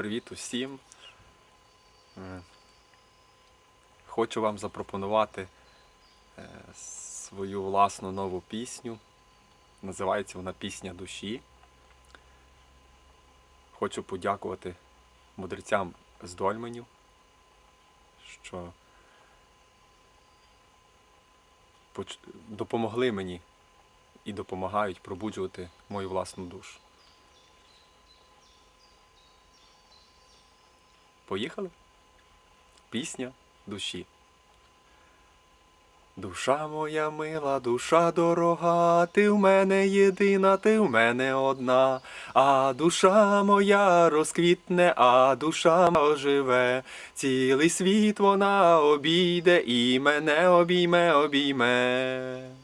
Привіт усім. Е, Хочу вам запропонувати е, свою власну нову пісню. Називається вона Пісня душі. Хочу подякувати мудрецям з Дольменів, що допомогли мені і допомагають пробуджувати мою власну душу. Поїхали? Пісня душі. Душа моя мила, душа дорога, ти в мене єдина, ти в мене одна, а душа моя розквітне, а душа оживе, цілий світ вона обійде і мене обійме, обійме.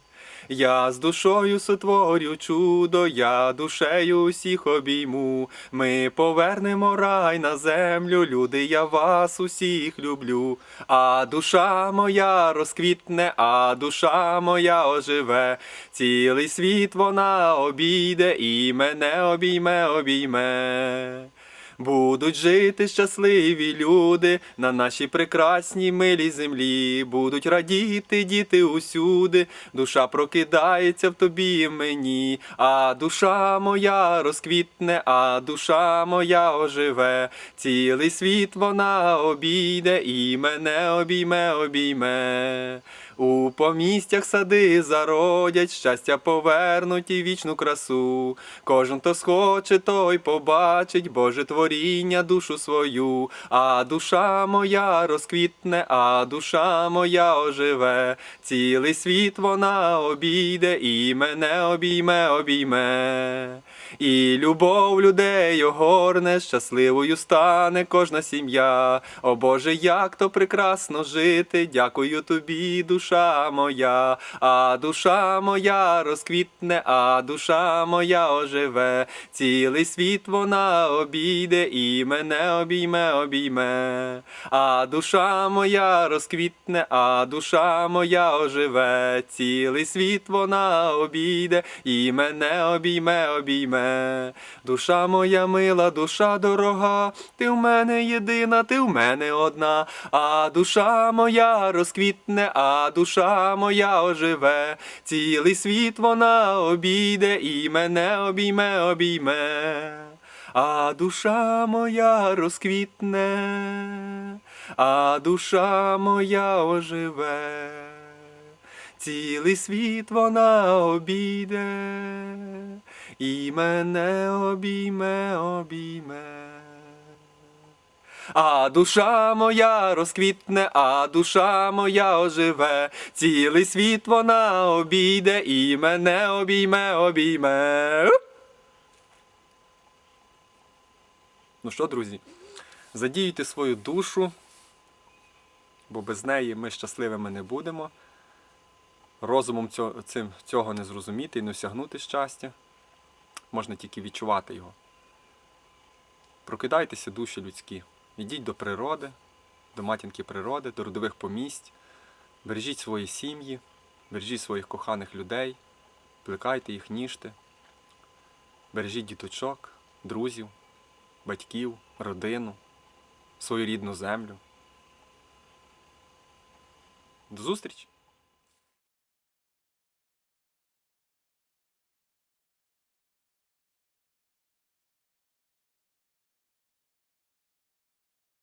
Я з душою сотворю чудо, я душею усіх обійму. Ми повернемо рай на землю, люди, я вас усіх люблю. А душа моя розквітне, а душа моя оживе. Цілий світ вона обійде і мене обійме, обійме. Будуть жити щасливі люди на нашій прекрасній милій землі. Будуть радіти діти усюди. Душа прокидається в тобі і мені, а душа моя розквітне, а душа моя оживе. Цілий світ вона обійде і мене обійме, обійме. Помістях сади зародять, щастя повернуть і вічну красу. Кожен, хто схоче, той побачить Боже творіння, душу свою, а душа моя розквітне, а душа моя оживе. Цілий світ вона обійде і мене обійме, обійме. І любов людей огорне, щасливою стане кожна сім'я. О Боже, як то прекрасно жити! Дякую тобі, душа моя, а душа моя розквітне, а душа моя оживе. Цілий світ вона обійде і мене обійме, обійме. А душа моя розквітне, а душа моя оживе. Цілий світ вона обійде і мене обійме, обійме. Душа моя мила, душа дорога, ти в мене єдина, ти в мене одна, а душа моя розквітне, а душа моя оживе. Цілий світ вона обійде і мене обійме, обійме. А душа моя розквітне, а душа моя оживе. Цілий світ вона обійде, і мене обійме, обійме. А душа моя розквітне, а душа моя оживе, цілий світ вона обійде, і мене обійме, обійме. Ну що, друзі, задіюйте свою душу, бо без неї ми щасливими не будемо. Розумом цього, не зрозуміти і не осягнути щастя. Можна тільки відчувати його. Прокидайтеся, душі людські. Ідіть до природи, до матінки природи, до родових помість. Бережіть свої сім'ї, бережіть своїх коханих людей, плекайте їх, ніжте. Бережіть діточок, друзів, батьків, родину, свою рідну землю. До зустрічі!